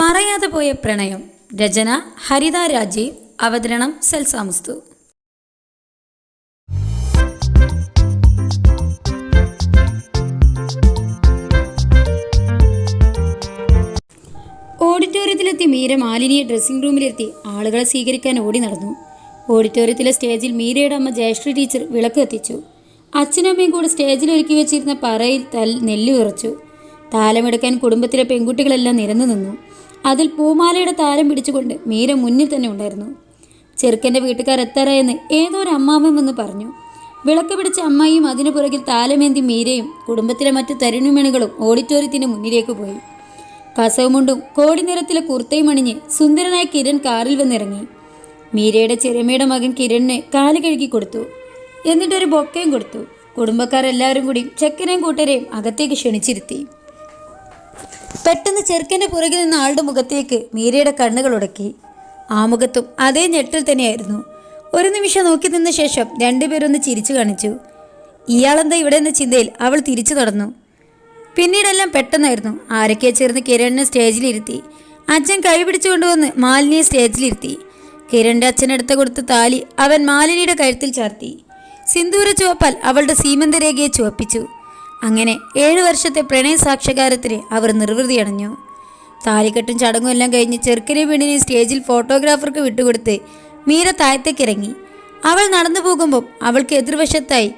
പറയാതെ പോയ പ്രണയം. രചന ഹരിത രാജീവ് അവതരണം സെൽസാമുസ്തു ഓഡിറ്റോറിയത്തിലെത്തി മീര മാലിനിയെ ഡ്രസ്സിംഗ് റൂമിലെത്തി. ആളുകളെ സ്വീകരിക്കാൻ ഓടി നടന്നു. ഓഡിറ്റോറിയത്തിലെ സ്റ്റേജിൽ മീരയുടെ അമ്മ ജയശ്രീ ടീച്ചർ വിളക്ക് കത്തിച്ചു. അച്ഛനമ്മയും കൂടെ സ്റ്റേജിൽ ഒരുക്കി വെച്ചിരുന്ന പറയിൽ തൽ നെല്ല് വിറച്ചു. താലമെടുക്കാൻ കുടുംബത്തിലെ പെൺകുട്ടികളെല്ലാം നിരന്നു നിന്നു. അതിൽ പൂമാലയുടെ താരം പിടിച്ചുകൊണ്ട് മീര മുന്നിൽ തന്നെ ഉണ്ടായിരുന്നു. ചെറുക്കന്റെ വീട്ടുകാർ എത്താറായെന്ന് ഏതോ ഒരു അമ്മാമ്മ വന്ന് പറഞ്ഞു. വിളക്ക് പിടിച്ച അമ്മയും അതിനു പുറകിൽ താലമേന്തി മീരയും കുടുംബത്തിലെ മറ്റു തരുണിമണികളും ഓഡിറ്റോറിയത്തിന്റെ മുന്നിലേക്ക് പോയി. കസവുമുണ്ടും കോടി നിറത്തിലെ കുർത്തയും അണിഞ്ഞ് സുന്ദരനായ കിരൺ കാറിൽ വന്നിറങ്ങി. മീരയുടെ ചെറുമയുടെ മകൻ കിരണിന് കാൽ കഴുകി കൊടുത്തു. എന്നിട്ടൊരു ബൊക്കയും കൊടുത്തു. കുടുംബക്കാരെല്ലാവരും കൂടി ചെക്കനെയും കൂട്ടരെയും അകത്തേക്ക് ക്ഷണിച്ചിരുത്തി. പെട്ടെന്ന് ചെറുക്കന്റെ പുറകിൽ നിന്ന് ആളുടെ മുഖത്തേക്ക് മീരയുടെ കണ്ണുകൾ ഉടക്കി. ആ മുഖത്തും അതേ ഞെട്ടിൽ തന്നെയായിരുന്നു. ഒരു നിമിഷം നോക്കി നിന്ന ശേഷം രണ്ടുപേരൊന്ന് ചിരിച്ചു കാണിച്ചു. ഇയാളെന്താ ഇവിടെ എന്ന ചിന്തയിൽ അവൾ തിരിച്ചു നടന്നു. പിന്നീടെല്ലാം പെട്ടെന്നായിരുന്നു. ആരൊക്കെ ചേർന്ന് കിരണിനെ സ്റ്റേജിലിരുത്തി. അച്ഛൻ കൈ പിടിച്ചുകൊണ്ടുവന്ന് മാലിനിയെ സ്റ്റേജിലിരുത്തി. കിരണിന്റെ അച്ഛനെടുത്ത് കൊടുത്ത താലി അവൻ മാലിനിയുടെ കഴുത്തിൽ ചാർത്തി. സിന്ദൂര ചുവപ്പാൽ അവളുടെ സീമന്തരേഖയെ ചുവപ്പിച്ചു. അങ്ങനെ ഏഴു വർഷത്തെ പ്രണയ സാക്ഷാത്കാരത്തിന് അവർ നിർവൃതി അണഞ്ഞു. താലിക്കെട്ടും ചടങ്ങും എല്ലാം കഴിഞ്ഞ് ചെറുക്കനെ വീണിനെ സ്റ്റേജിൽ ഫോട്ടോഗ്രാഫർക്ക് വിട്ടുകൊടുത്ത് മീര താഴത്തേക്കിറങ്ങി. അവൾ നടന്നു പോകുമ്പോൾ അവൾക്ക് എതിർവശത്തായി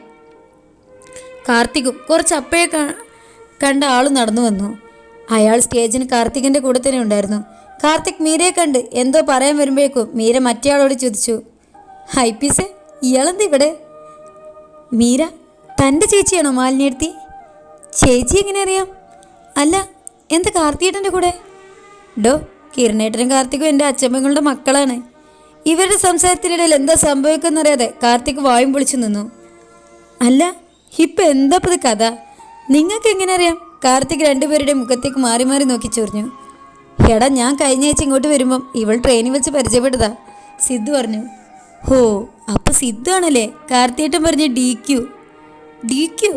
കാർത്തികും കുറച്ച് അപ്പഴേ കണ്ട ആളും നടന്നു വന്നു. അയാൾ സ്റ്റേജിന് കാർത്തികിന്റെ കൂടെ തന്നെ ഉണ്ടായിരുന്നു. കാർത്തിക് മീരയെ കണ്ട് എന്തോ പറയാൻ വരുമ്പോഴേക്കും മീര മറ്റേയാളോട് ചോദിച്ചു ഹൈ പീസേ ഇയാളെന്താ ഇവിടെ? മീര തന്റെ ചേച്ചിയാണോ മാലിന്യെടുത്തി? ചേച്ചി എങ്ങനെ അറിയാം? അല്ല എന്താ കാർത്തിയേട്ടന്റെ കൂടെ? ഡോ കിരണേട്ടനും കാർത്തിക്കും എന്റെ അച്ഛമ്മങ്ങളുടെ മക്കളാണ്. ഇവരുടെ സംസാരത്തിനിടയിൽ എന്താ സംഭവിക്കുന്നറിയാതെ കാർത്തിക് വായും പൊളിച്ചു നിന്നു. അല്ല ഇപ്പം എന്താ ഇത് കഥ? നിങ്ങൾക്ക് എങ്ങനെ അറിയാം? കാർത്തിക് രണ്ടുപേരുടെ മുഖത്തേക്ക് മാറി മാറി നോക്കി ചൊറിഞ്ഞു. എടാ ഞാൻ കഴിഞ്ഞ ആഴ്ച ഇങ്ങോട്ട് വരുമ്പം ഇവൾ ട്രെയിനിൽ വെച്ച് പരിചയപ്പെട്ടതാ സിദ്ധു പറഞ്ഞു. ഹോ അപ്പോൾ സിദ്ധു ആണല്ലേ? കാർത്തിയേട്ടൻ പറഞ്ഞ് ഡി ക്യു. D Q?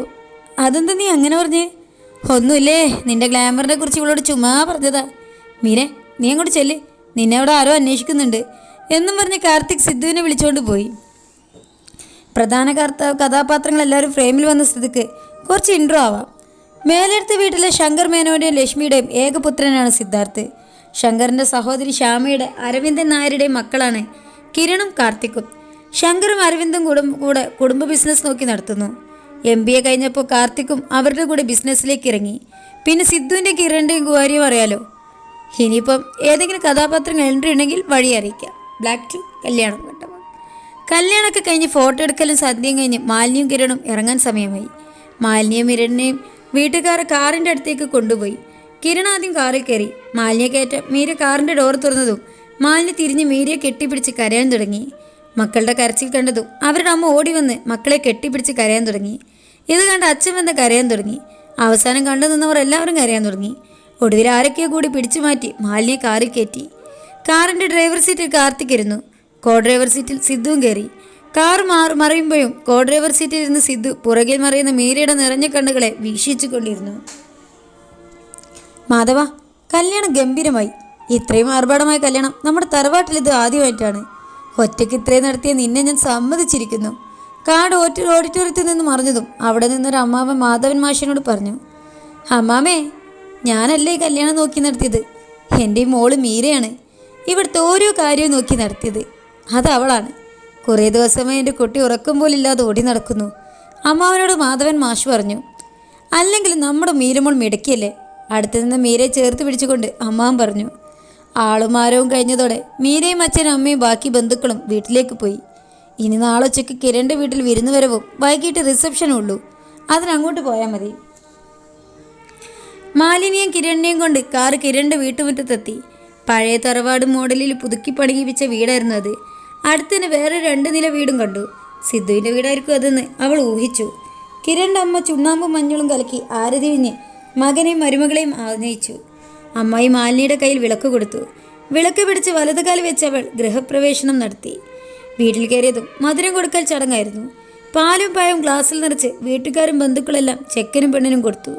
അതെന്താ നീ അങ്ങനെ പറഞ്ഞേ? ഒന്നുമില്ലേ നിന്റെ ഗ്ലാമറിനെ കുറിച്ച് ഇവളോട് ചുമ്മാ പറഞ്ഞതാ. മീരെ നീ അങ്ങോട്ട് ചെല്ല്. നിന്നെ അവിടെ ആരോ അന്വേഷിക്കുന്നുണ്ട്. എന്നും പറഞ്ഞ് കാർത്തിക് സിദ്ധുവിനെ വിളിച്ചുകൊണ്ട് പോയി. പ്രധാന കർത്ത കഥാപാത്രങ്ങൾ എല്ലാവരും ഫ്രെയിമിൽ വന്ന സ്ഥിതിക്ക് കുറച്ച് ഇൻട്രോ ആവാം. മേലെടുത്ത വീട്ടിലെ ശങ്കർ മേനോന്റെയും ലക്ഷ്മിയുടെയും ഏകപുത്രനാണ് സിദ്ധാർത്ഥ്. ശങ്കറിന്റെ സഹോദരി ശ്യാമയുടെ അരവിന്ദൻ നായരുടെയും മക്കളാണ് കിരണും കാർത്തിക്കും. ശങ്കറും അരവിന്ദും കുടുംബ കൂടെ കുടുംബ ബിസിനസ് നോക്കി നടത്തുന്നു. എം ബി എ കഴിഞ്ഞപ്പോൾ കാർത്തിക്കും അവരുടെ കൂടെ ബിസിനസ്സിലേക്ക് ഇറങ്ങി. പിന്നെ സിദ്ധുവിന്റെ കിരണിന്റെയും കാര്യം അറിയാലോ? ഇനിയിപ്പം ഏതെങ്കിലും കഥാപാത്രങ്ങൾ എൻട്രി ഉണ്ടെങ്കിൽ വഴി അറിയിക്കാം. ബ്ലാക്ക് ടു കല്യാണം കണ്ടപ്പോൾ കല്യാണമൊക്കെ കഴിഞ്ഞ് ഫോട്ടോ എടുക്കലും സദ്യയും കഴിഞ്ഞ് മാലിന്യവും കിരണും ഇറങ്ങാൻ സമയമായി. മാലിന്യം മിരണിനെയും വീട്ടുകാരെ കാറിന്റെ അടുത്തേക്ക് കൊണ്ടുപോയി. കിരൺ ആദ്യം കാറിൽ കയറി. മാലിന്യ കയറ്റം മീര കാറിന്റെ ഡോർ തുറന്നതും മാലിന്യ തിരിഞ്ഞ് മീരയെ കെട്ടിപ്പിടിച്ച് കരയാൻ തുടങ്ങി. മക്കളുടെ കരച്ചിൽ കണ്ടതും അവരുടെ അമ്മ ഓടി വന്ന് മക്കളെ കെട്ടിപ്പിടിച്ച് കരയാൻ തുടങ്ങി. ഇത് കണ്ട് അച്ഛൻ വന്ന് കരയാൻ തുടങ്ങി. അവസാനം കണ്ടു നിന്നവർ എല്ലാവരും കരയാൻ തുടങ്ങി. ഒടുവിൽ ആരൊക്കെയോ കൂടി പിടിച്ചു മാറ്റി മാലിനെ കാറിൽ കയറ്റി. കാറിന്റെ ഡ്രൈവർ സീറ്റിൽ കാർത്തിക് ഇരുന്നു. കോ ഡ്രൈവർ സീറ്റിൽ സിദ്ധുവും കയറി. കാർ മാറി മറിയുമ്പോഴും കോ ഡ്രൈവർ സീറ്റിൽ ഇരുന്ന് സിദ്ധു പുറകിൽ മറിയുന്ന മീരയുടെ നിറഞ്ഞ കണ്ണുകളെ വീക്ഷിച്ചു കൊണ്ടിരുന്നു മാധവ കല്യാണം ഗംഭീരമായി. ഇത്രയും ആർഭാടമായ കല്യാണം നമ്മുടെ തറവാട്ടിൽ ഇത് ആദ്യമായിട്ടാണ്. ഒറ്റയ്ക്ക് ഇത്രയും നടത്തിയ നിന്നെ ഞാൻ സമ്മതിച്ചിരിക്കുന്നു. കാട് ഓറ്റ ഓഡിറ്റോറിയത്തിൽ നിന്ന് മറിഞ്ഞതും അവിടെ നിന്നൊരു അമ്മാവൻ മാധവൻ മാഷിനോട് പറഞ്ഞു അമ്മാമേ ഞാനല്ലേ കല്യാണം നോക്കി നടത്തിയത്? എന്റെ മോൾ മീരയാണ്. ഇവിടുത്തെ ഓരോ കാര്യവും നോക്കി നടത്തിയത്. അത് അവളാണ്. കുറേ ദിവസമായി എന്റെ കുട്ടി ഉറക്കം പോലില്ലാതെ ഓടി നടക്കുന്നു. അമ്മാവനോട് മാധവൻ മാഷ് പറഞ്ഞു അല്ലെങ്കിൽ നമ്മുടെ മീരമോൾ മിടക്കിയല്ലേ? അടുത്ത് നിന്ന് മീരയെ ചേർത്ത് പിടിച്ചുകൊണ്ട് അമ്മാവൻ പറഞ്ഞു ആളുമാരവും കഴിഞ്ഞതോടെ മീരയും അച്ഛനും അമ്മയും ബാക്കി ബന്ധുക്കളും വീട്ടിലേക്ക് പോയി. ഇനി നാളെ ഉച്ചയ്ക്ക് കിരണിന്റെ വീട്ടിൽ വിരുന്ന് വരവും വൈകിട്ട് റിസപ്ഷനും ഉള്ളൂ. അതിനങ്ങോട്ട് പോയാൽ മതി. മാലിനിയും കിരണിനെയും കൊണ്ട് കാറ് കിരണിന്റെ വീട്ടുമുറ്റത്തെത്തി. പഴയ തറവാട് മോഡലിൽ പുതുക്കി പണിയിപ്പിച്ച വീടായിരുന്നു അത്. അടുത്തന്നെ വേറെ രണ്ട് നില വീടും കണ്ടു. സിദ്ധുവിന്റെ വീടായിരിക്കും അതെന്ന് അവൾ ഊഹിച്ചു. കിരണിന്റെ അമ്മ ചുണ്ണാമ്പും മഞ്ഞളും കലക്കി ആരതിരിഞ്ഞ് മകനെയും മരുമകളെയും ആനയിച്ചു അമ്മായി മാലിനിയുടെ കയ്യിൽ വിളക്ക് കൊടുത്തു. വിളക്ക് പിടിച്ച് വലതുകാൽ വെച്ച് അവൾ ഗൃഹപ്രവേശനം നടത്തി. വീട്ടിൽ കയറിയതും മധുരം കൊടുക്കൽ ചടങ്ങായിരുന്നു. പാലും പായും ഗ്ലാസ്സിൽ നിറച്ച് വീട്ടുകാരും ബന്ധുക്കളെല്ലാം ചെക്കനും പെണ്ണിനും കൊടുത്തു.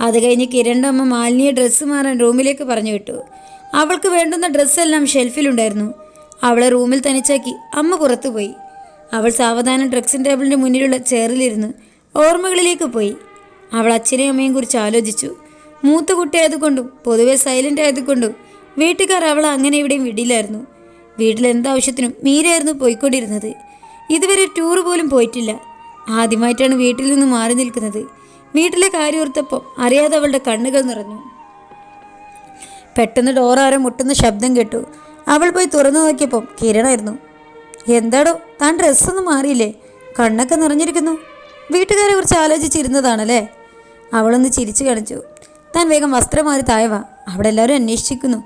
അത് കഴിഞ്ഞ് കിരണ്ട അമ്മ മാലിനിയെ ഡ്രസ്സ് മാറാൻ റൂമിലേക്ക് പറഞ്ഞു വിട്ടു. അവൾക്ക് വേണ്ടുന്ന ഡ്രസ്സെല്ലാം ഷെൽഫിലുണ്ടായിരുന്നു അവളെ റൂമിൽ തനിച്ചാക്കി അമ്മ പുറത്തുപോയി അവൾ സാവധാനം ഡ്രസ്സിംഗ് ടേബിളിന്റെ മുന്നിലുള്ള ചെയറിലിരുന്ന് ഓർമ്മകളിലേക്ക് പോയി. അവൾ അച്ഛനെയും അമ്മയും കുറിച്ച് ആലോചിച്ചു. മൂത്ത കുട്ടിയായതുകൊണ്ടും പൊതുവെ സൈലന്റ് ആയതുകൊണ്ടും വീട്ടുകാർ അവളെ അങ്ങനെ ഇവിടെയും വിടില്ലായിരുന്നു. വീട്ടിൽ എന്താവശ്യത്തിനും മീരായിരുന്നു പോയിക്കൊണ്ടിരുന്നത്. ഇതുവരെ ടൂർ പോലും പോയിട്ടില്ല. ആദ്യമായിട്ടാണ് വീട്ടിൽ നിന്ന് മാറി നിൽക്കുന്നത്. വീട്ടിലെ കാര്യം ഓർത്തപ്പം അറിയാതെ അവളുടെ കണ്ണുകൾ നിറഞ്ഞു. പെട്ടെന്ന് ഡോറാരം മുട്ടുന്ന ശബ്ദം കേട്ടു. അവൾ പോയി തുറന്നു നോക്കിയപ്പം കിരണായിരുന്നു. എന്താടോ താൻ ഡ്രസ്സൊന്നും മാറിയില്ലേ? കണ്ണൊക്കെ നിറഞ്ഞിരിക്കുന്നു. വീട്ടുകാരെ കുറിച്ച് ആലോചിച്ചിരുന്നതാണല്ലേ? അവളൊന്ന് ചിരിച്ചു കാണിച്ചു. താൻ വേഗം വസ്ത്രം മാറി താഴവാ അവിടെ എല്ലാവരും അന്വേഷിക്കുന്നു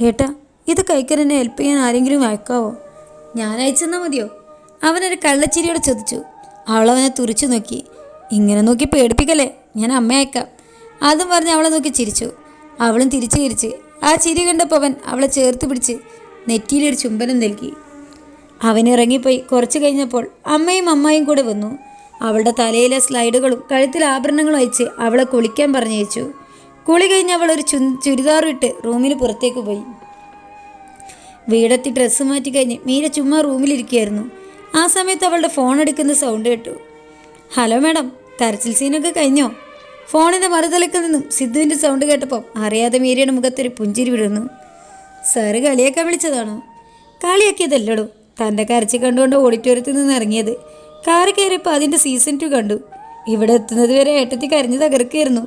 ഏട്ടാ ഇത് കഴിക്കാൻ എന്നെ ഹെൽപ്പ് ചെയ്യാൻ ആരെങ്കിലും അയക്കാവോ ഞാൻ അയച്ചെന്നാൽ മതിയോ? അവനൊരു കള്ളച്ചിരിയോട് ചോദിച്ചു. അവളവനെ തുറിച്ചു നോക്കി. ഇങ്ങനെ നോക്കി പേടിപ്പിക്കല്ലേ? ഞാൻ അമ്മ അയക്കാം. അതും പറഞ്ഞ് അവളെ നോക്കി ചിരിച്ചു. അവളും തിരിച്ചു ചിരിച്ച്. ആ ചിരി കണ്ടപ്പോൾ അവൻ അവളെ ചേർത്ത് പിടിച്ച് നെറ്റിയിലൊരു ചുംബനം നൽകി. അവനിറങ്ങിപ്പോയി കുറച്ച് കഴിഞ്ഞപ്പോൾ അമ്മയും അമ്മായും കൂടെ വന്നു. അവളുടെ തലയിലെ സ്ലൈഡുകളും കഴുത്തിലെ ആഭരണങ്ങളും അയച്ച് അവളെ കുളിക്കാൻ പറഞ്ഞയച്ചു. കുളി കഴിഞ്ഞ് അവൾ ഒരു ചുരിദാറിട്ട് റൂമിന് പുറത്തേക്ക് പോയി. വീടെത്തി ഡ്രസ്സ് മാറ്റി കഴിഞ്ഞ് മീര ചുമ്മാ റൂമിലിരിക്കുകയായിരുന്നു. ആ സമയത്ത് അവളുടെ ഫോൺ എടുക്കുന്ന സൗണ്ട് കേട്ടു. ഹലോ മാഡം തരച്ചിൽ സീനൊക്കെ കഴിഞ്ഞോ? ഫോണിന്റെ മറുതലക്കിൽ നിന്നും സിദ്ധുവിന്റെ സൗണ്ട് കേട്ടപ്പോൾ അറിയാതെ മീരയുടെ മുഖത്തൊരു പുഞ്ചിരി വിടുന്നു സാറ് കളിയൊക്കെ വിളിച്ചതാണോ? കളിയാക്കിയതല്ലടോ. തന്റെ കരച്ചിൽ കണ്ടുകൊണ്ട് ഓഡിറ്റോറിയത്തിൽ നിന്ന് ഇറങ്ങിയത്. കാറ് കയറിയപ്പോൾ അതിന്റെ സീസൺ ടു കണ്ടു. ഇവിടെ എത്തുന്നത് വരെ ഏട്ടത്തി കരഞ്ഞ് തകർക്കായിരുന്നു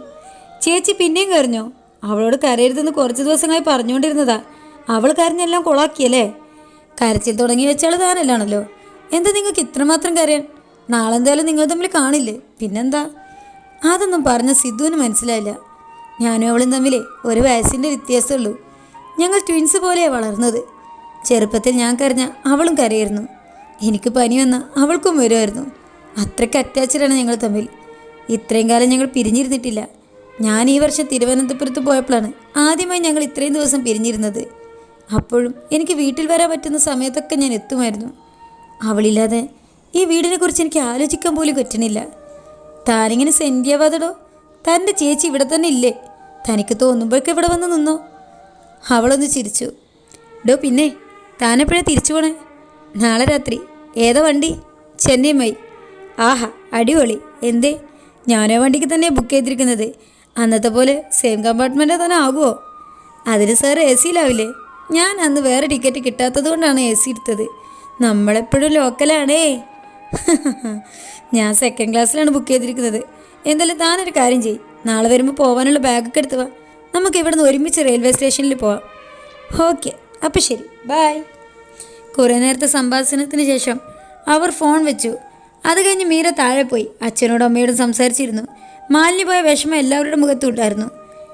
ചേച്ചി പിന്നെയും കരഞ്ഞോ? അവളോട് കരയരുതെന്ന് കുറച്ച് ദിവസങ്ങളായി പറഞ്ഞുകൊണ്ടിരുന്നതാ. അവൾ കരഞ്ഞെല്ലാം കൊളാക്കിയല്ലേ? കരച്ചിൽ തുടങ്ങി വെച്ചാൽ താനല്ലാണല്ലോ. എന്താ നിങ്ങൾക്ക് ഇത്രമാത്രം കരയാൻ? നാളെ എന്തായാലും നിങ്ങൾ തമ്മിൽ കാണില്ലേ? പിന്നെന്താ? അതൊന്നും പറഞ്ഞ സിദ്ധുവിന് മനസ്സിലായില്ല. ഞാനും അവളും തമ്മിൽ ഒരു വയസ്സിന്റെ വ്യത്യാസമുള്ളൂ. ഞങ്ങൾ ട്വിൻസ് പോലെയാണ് വളർന്നത്. ചെറുപ്പത്തിൽ ഞാൻ കരഞ്ഞ അവളും കരയായിരുന്നു. എനിക്ക് പനി വന്ന അവൾക്കും വരുമായിരുന്നു. അത്രയ്ക്ക് അറ്റാച്ചഡാണ് ഞങ്ങൾ തമ്മിൽ. ഇത്രയും കാലം ഞങ്ങൾ പിരിഞ്ഞിരുന്നിട്ടില്ല. ഞാൻ ഈ വർഷം തിരുവനന്തപുരത്ത് പോയപ്പോഴാണ് ആദ്യമായി ഞങ്ങൾ ഇത്രയും ദിവസം പിരിഞ്ഞിരുന്നത്. അപ്പോഴും എനിക്ക് വീട്ടിൽ വരാൻ പറ്റുന്ന സമയത്തൊക്കെ ഞാൻ എത്തുമായിരുന്നു. അവളില്ലാതെ ഈ വീടിനെക്കുറിച്ച് എനിക്ക് ആലോചിക്കാൻ പോലും പറ്റണില്ല. താനിങ്ങനെ സെന്റിയാവാതടോ തന്റെ ചേച്ചി ഇവിടെ തന്നെ ഇല്ലേ? തനിക്ക് തോന്നുമ്പോഴൊക്കെ ഇവിടെ വന്ന് നിന്നോ? അവളൊന്ന് ചിരിച്ചു. ഡോ പിന്നെ താനെപ്പോഴാണ് തിരിച്ചു പോണേ? നാളെ രാത്രി. ഏതാ വണ്ടി? ചെന്നൈ മൈ ആഹാ അടിപൊളി. എന്തേ? ഞാനോ വണ്ടിക്ക് തന്നെ ബുക്ക് ചെയ്തിരിക്കുന്നത്. അന്നത്തെ പോലെ സെയിം കമ്പാർട്ട്മെന്റ് തന്നെ ആകുമോ അതിന് സാർ എ സിയിലാവില്ലേ ഞാൻ അന്ന് വേറെ ടിക്കറ്റ് കിട്ടാത്തത് കൊണ്ടാണ് എ സി എടുത്തത്. നമ്മളെപ്പോഴും ലോക്കലാണേ ഞാൻ സെക്കൻഡ് ക്ലാസ്സിലാണ് ബുക്ക് ചെയ്തിരിക്കുന്നത്. എന്തായാലും താനൊരു കാര്യം ചെയ്യും. നാളെ വരുമ്പോൾ പോകാനുള്ള ബാഗൊക്കെ എടുത്ത് വാ. നമുക്ക് ഇവിടെ നിന്ന് ഒരുമിച്ച് റെയിൽവേ സ്റ്റേഷനിൽ പോവാം. ഓക്കെ അപ്പോൾ ശരി. ബായ് കുറേ നേരത്തെ സംഭാഷണത്തിന് ശേഷം അവർ ഫോൺ വെച്ചു. അത് കഴിഞ്ഞ് മീര താഴെ പോയി. അച്ഛനോടും അമ്മയോടും സംസാരിച്ചിരുന്നു. മാലിന്യ പോയ വിഷമം എല്ലാവരുടെ മുഖത്തുണ്ടായിരുന്നു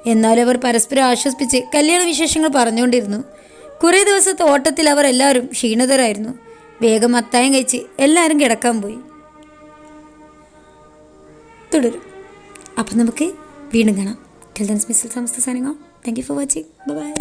എന്നാലും അവർ പരസ്പരം ആശ്വസിപ്പിച്ച് കല്യാണ വിശേഷങ്ങൾ പറഞ്ഞുകൊണ്ടിരുന്നു. കുറേ ദിവസത്തെ ഓട്ടത്തിൽ അവർ എല്ലാവരും ക്ഷീണിതരായിരുന്നു. വേഗം അത്തായം കഴിച്ച് എല്ലാവരും കിടക്കാൻ പോയി. തുടരും. അപ്പം നമുക്ക് വീണ്ടും കാണാം. ടിൽ ദൻസ് മിസ്സിൽ സമസ്ത സാധനങ്ങൾ thank you for watching bye